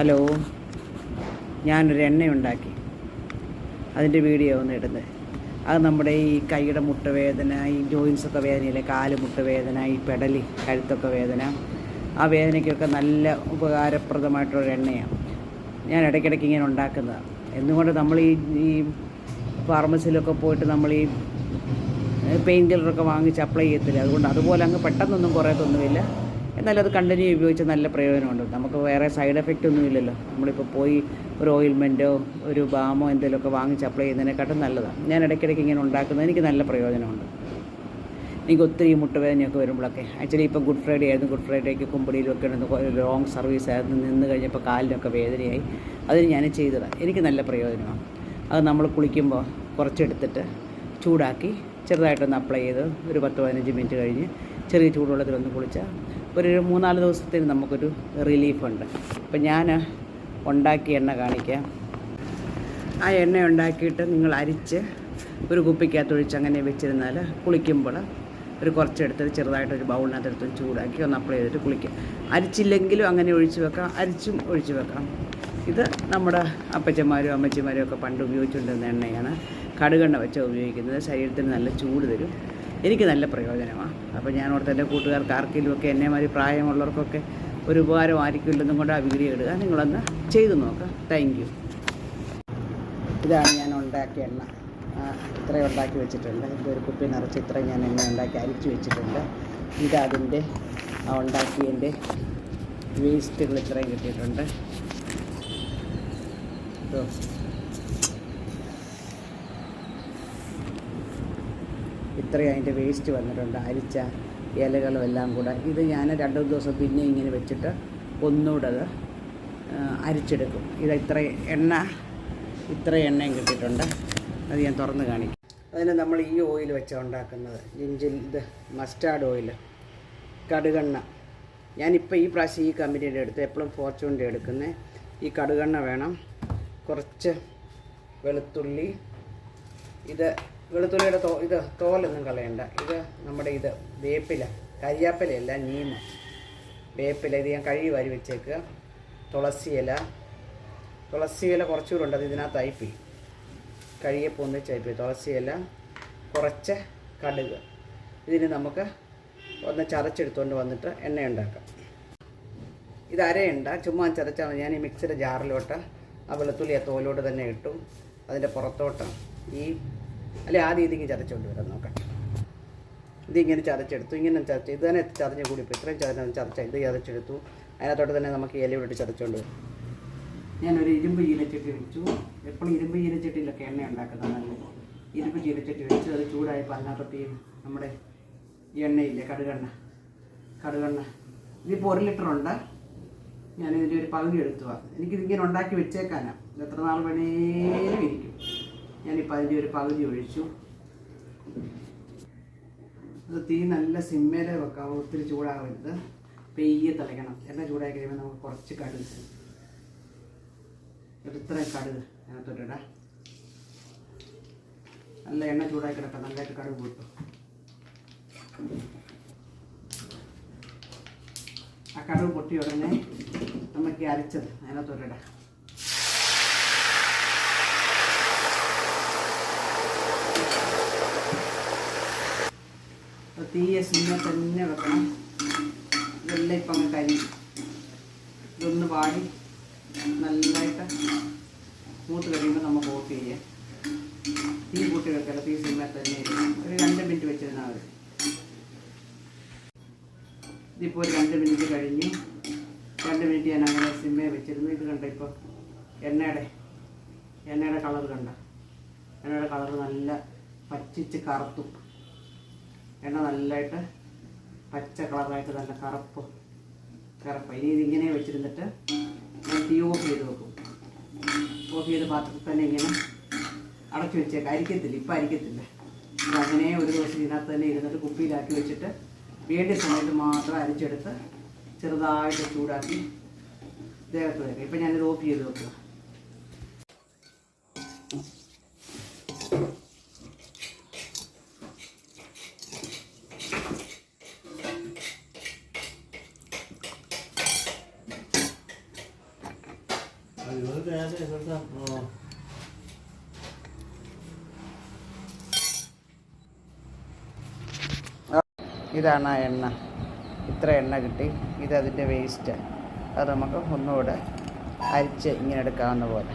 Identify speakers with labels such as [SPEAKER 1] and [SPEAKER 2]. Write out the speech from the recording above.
[SPEAKER 1] Hello. ഞാനൊരു എണ്ണ ഉണ്ടാക്കി അതിന്റെ വീഡിയോ ഒന്ന് ഇടുന്നത്. അത് നമ്മുടെ ഈ കൈയുടെ മുട്ടുവേദന ഈ ജോയിൻസൊക്കെ വേദനയില്ലേ? കാൽ മുട്ടുവേദന ഈ പെടലി കഴുത്തൊക്കെ വേദന. ആ വേദനയ്ക്കൊക്കെ നല്ല ഉപകാരപ്രദമായിട്ടുള്ളൊരു എണ്ണയാണ് ഞാൻ ഇടയ്ക്കിടയ്ക്ക് ഇങ്ങനെ ഉണ്ടാക്കുന്നതാണ് എന്നുകൊണ്ട് നമ്മൾ ഈ ഈ ഫാർമസിയിലൊക്കെ പോയിട്ട് നമ്മൾ ഈ പെയിൻ കില്ലറൊക്കെ വാങ്ങിച്ച് അപ്ലൈ ചെയ്യത്തില്ല? അതുകൊണ്ട് അതുപോലെ അങ്ങ് പെട്ടെന്നൊന്നും കുറയത്തൊന്നുമില്ല. എന്നാലും അത് കണ്ടിന്യൂ ഉപയോഗിച്ച് നല്ല പ്രയോജനമുണ്ട്. നമുക്ക് വേറെ സൈഡ് എഫക്റ്റ് ഒന്നും ഇല്ലല്ലോ. നമ്മളിപ്പോൾ പോയി ഒരു ഓയിൽമെന്റോ ഒരു ബാമോ എന്തെങ്കിലുമൊക്കെ വാങ്ങിച്ച് അപ്ലൈ ചെയ്യുന്നതിനെക്കാട്ടും നല്ലതാണ് ഞാൻ ഇടയ്ക്കിടയ്ക്ക് ഇങ്ങനെ ഉണ്ടാക്കുന്നത് എനിക്ക് നല്ല പ്രയോജനമുണ്ട്. എനിക്ക് ഒത്തിരി മുട്ടുവേദനയൊക്കെ വരുമ്പോഴൊക്കെ. ആക്ച്വലി ഇപ്പോൾ ഗുഡ് ഫ്രൈഡേ ആയിരുന്നു. ഗുഡ് ഫ്രൈഡേക്ക് കുമ്പടിയിലൊക്കെ ഇരുന്ന് ലോങ് സർവീസ് ആയിരുന്നു. നിന്ന് കഴിഞ്ഞപ്പോൾ കാലിനൊക്കെ വേദനയായി. അതിന് ഞാൻ ചെയ്തതാണ് എനിക്ക് നല്ല പ്രയോജനമാണ്. അത് നമ്മൾ കുളിക്കുമ്പോൾ കുറച്ചെടുത്തിട്ട് ചൂടാക്കി ചെറുതായിട്ടൊന്ന് അപ്ലൈ ചെയ്ത് ഒരു പത്ത് പതിനഞ്ച് മിനിറ്റ് കഴിഞ്ഞ് ചെറിയ ചൂടുവെള്ളത്തിലൊന്ന് കുളിച്ചാൽ ഒരു മൂന്നാൽ ദിവസത്തിന് നമുക്കൊരു റിലീഫുണ്ട്. അപ്പം ഞാൻ ഉണ്ടാക്കിയ എണ്ണ കാണിക്കാം. ആ എണ്ണ ഉണ്ടാക്കിയിട്ട് നിങ്ങൾ അരിച്ച് ഒരു കുപ്പിക്കകത്ത് ഒഴിച്ച് അങ്ങനെ വെച്ചിരുന്നാൽ കുളിക്കുമ്പോൾ ഒരു കുറച്ചെടുത്ത് ചെറുതായിട്ടൊരു ബൗളിനകത്തെടുത്ത് ചൂടാക്കി ഒന്ന് അപ്ലൈ ചെയ്തിട്ട് കുളിക്കുക അരിച്ചില്ലെങ്കിലും അങ്ങനെ ഒഴിച്ച് വെക്കാം. അരിച്ചും ഒഴിച്ച് വെക്കാം. ഇത് നമ്മുടെ അപ്പച്ചന്മാരും അമ്മച്ചിമാരും ഒക്കെ പണ്ട് ഉപയോഗിച്ചുകൊണ്ടിരുന്ന എണ്ണയാണ്. കടുകെണ്ണ വെച്ച ഉപയോഗിക്കുന്നത്. ശരീരത്തിന് നല്ല ചൂട് തരും. എനിക്ക് നല്ല പ്രയോജനമാണ് അപ്പോൾ ഞാൻ ഓർത്ത് എന്റെ കൂട്ടുകാർക്ക് ആർക്കെങ്കിലും ഒക്കെ എന്നെമാതിരി പ്രായമുള്ളവർക്കൊക്കെ ഒരു ഉപകാരമായിരിക്കില്ലെന്നും കൊണ്ട് ആ വീഡിയോ ഇടുക. നിങ്ങളൊന്ന് ചെയ്തു നോക്കുക താങ്ക് യു ഇതാണ് ഞാൻ ഉണ്ടാക്കിയ എണ്ണ. ഇത്രയും ഉണ്ടാക്കി വെച്ചിട്ടുണ്ട്. ഇതൊരു കുപ്പി നിറച്ച് ഇത്രയും ഞാൻ എണ്ണ ഉണ്ടാക്കി അരിച്ചു വെച്ചിട്ടുണ്ട്. ഇതതിന്റെ ആ ഉണ്ടാക്കിയതിന്റെ വേസ്റ്റുകൾ ഇത്രയും കിട്ടിയിട്ടുണ്ട്. ഇത്രയും അതിന്റെ വേസ്റ്റ് വന്നിട്ടുണ്ട് അരിച്ച ഇലകളും എല്ലാം കൂടെ. ഇത് ഞാൻ രണ്ടു ദിവസം പിന്നെ ഇങ്ങനെ വെച്ചിട്ട് ഒന്നുകൂടെ അത് അരിച്ചെടുക്കും. ഇത് ഇത്ര എണ്ണ ഇത്ര എണ്ണയും കിട്ടിയിട്ടുണ്ട്. അത് ഞാൻ തുറന്ന് കാണിക്കും. അതിന് നമ്മൾ ഈ ഓയിൽ വെച്ചാണ് ഉണ്ടാക്കുന്നത്. ജിഞ്ചിൽ ഇത് മസ്റ്റാർഡ് ഓയിൽ കടുകെണ്ണ. ഞാനിപ്പോൾ ഈ പ്രാവശ്യം ഈ കമ്പനിയുടെ എടുത്ത് എപ്പോഴും ഫോർച്യൂണിന്റെ എടുക്കുന്നത് ഈ കടുകെണ്ണ വേണം. കുറച്ച് വെളുത്തുള്ളി ഇത് വെളുത്തുള്ളിയുടെ തോ ഇത് തോലൊന്നും കളയണ്ട. ഇത് നമ്മുടെ ഇത് വേപ്പില കരിയാപ്പിലയല്ല നീമ. വേപ്പില ഇത് ഞാൻ കഴുകി വാരി വെച്ചേക്കുക തുളസി ഇല. തുളസി ഇല കുറച്ചുകൂടെ ഉണ്ട് അത് ഇതിനകത്ത് അയപ്പി കഴുകിയപ്പോൾ ഒന്നിച്ച് അയപ്പി തുളസി ഇല കുറച്ച് കടുക്. ഇതിന് നമുക്ക് ഒന്ന് ചതച്ചെടുത്തുകൊണ്ട് വന്നിട്ട് എണ്ണ ഉണ്ടാക്കാം ഇത് അരയുണ്ട ചുമ്മാ ചതച്ചാൽ ഞാൻ ഈ മിക്സിയുടെ ജാറിലോട്ട് ആ വെളുത്തുള്ളി ആ തോലോട്ട് തന്നെ ഇട്ടു. അതിന്റെ പുറത്തോട്ട് ഈ അല്ലെ ആദ്യം ഇതിങ്ങനെ ചതച്ചുകൊണ്ട് വരാം. നോക്കാം. ഇതിങ്ങനെ ചതച്ചെടുത്തു. ഇങ്ങനെ ചതച്ച് ഇത് തന്നെ ചതഞ്ഞ് കൂടി ഇപ്പോൾ ഇത്രയും ചതഞ്ഞ ചതച്ച ഇത് ചതച്ചെടുത്തു. അതിനകത്തോട്ട് തന്നെ നമുക്ക് ഇലയോട്ട് ചതച്ചുകൊണ്ട് വരും. ഞാനൊരു ഇരുമ്പ് ചീനച്ചട്ടി വെച്ചു. എപ്പോഴും ഇരുമ്പ് ചീനച്ചട്ടിയിലൊക്കെ എണ്ണ ഉണ്ടാക്കുന്നതാണ് ഇരുമ്പ് ചീനച്ചട്ടി വെച്ച്. അത് ചൂടായപ്പോൾ അതിനകത്തോട്ട് നമ്മുടെ എണ്ണയില്ലേ കടുകെണ്ണ. കടുകെണ്ണ. ഇതിപ്പോൾ ഒരു ലിറ്റർ ഉണ്ട്. ഞാനിതിന്റെ ഒരു പകുതി എടുത്തുവാ എനിക്കിതിങ്ങനെ ഉണ്ടാക്കി വെച്ചേക്കാനാണ് എത്ര നാൾ വേണേലും അതിന്റെ ഒരു പകുതി ഒഴിച്ചു. അത് തീ നല്ല സിമ്മേല വെക്കാം ഒത്തിരി ചൂടാകരുത് പെയ്യെ തിളയ്ക്കണം എണ്ണ ചൂടായി കഴിയുമ്പോൾ നമുക്ക് കുറച്ച് കടുക് ഇത്രയും കടുക് അതിനകത്തോട്ടിടാം. നല്ല എണ്ണ ചൂടായി കിടക്കാം നല്ലതായിട്ട് കടുക് കൂട്ടും. ആ കടുക് പൊട്ടിയ ഉടനെ നമുക്ക് അരച്ചത് അതിനകത്തോട്ടിടാം അപ്പോൾ തീയെ സിമ്മ തന്നെ വെക്കണം. ഇതെല്ലാം ഇപ്പം അങ്ങ് ഇതൊന്ന് വാടി. നല്ലതായിട്ട് മൂത്ത് കഴിയുമ്പോൾ നമുക്ക് ഓഫ് ചെയ്യാം. തീ കൂട്ടി വെക്കല്ല തീ സിമ്മ തന്നെ. ഒരു രണ്ട് മിനിറ്റ് വെച്ചിരുന്നാൽ മതി. ഇതിപ്പോൾ ഒരു രണ്ട് മിനിറ്റ് കഴിഞ്ഞ് രണ്ട് മിനിറ്റ് ഞാൻ അങ്ങനെ സിമ്മയെ വെച്ചിരുന്നു. ഇത് കണ്ട ഇപ്പോൾ എണ്ണയുടെ എണ്ണയുടെ കളർ കണ്ട? എണ്ണയുടെ കളർ നല്ല പച്ചിച്ച് കറുത്തു. എണ്ണ നല്ലതായിട്ട് പച്ച കളറായിട്ട് നല്ല കറുപ്പ് കറുപ്പ്. ഇനി ഇതിങ്ങനെ വെച്ചിരുന്നിട്ട് ഞാൻ തീ ഓഫ് ചെയ്ത് വെക്കും. ഓഫ് ചെയ്ത് പാത്രത്തിൽ തന്നെ ഇങ്ങനെ അടച്ചു വെച്ചേക്കാം. അരിക്കത്തില്ല ഇപ്പം അരിക്കത്തില്ല. അങ്ങനെ ഒരു ദിവസം ഇതിനകത്ത് തന്നെ ഇരുന്നിട്ട് കുപ്പിയിലാക്കി വെച്ചിട്ട് വേണ്ടിയ സമയത്ത് മാത്രം അരിച്ചെടുത്ത് ചെറുതായിട്ട് ചൂടാക്കി ദേഹത്ത് വയ്ക്കുക ഇപ്പം ഞാനിത് ഓഫ് ചെയ്ത് വെക്കുക ഇതാണ് ആ എണ്ണ. ഇത്ര എണ്ണ കിട്ടി. ഇത് ഇതതിന്റെ വേസ്റ്റ് അത് നമുക്ക് ഒന്നുകൂടെ അരിച്ച് ഇങ്ങനെ എടുക്കാവുന്ന പോലെ.